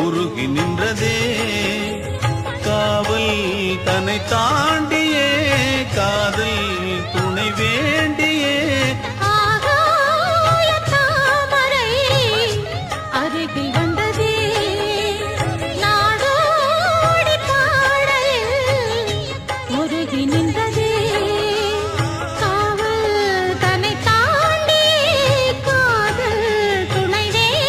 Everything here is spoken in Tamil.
உருகி நின்றதே. காவல் தன்னை தாண்டியே. காதல் துணை வேண்டியே. அருகில்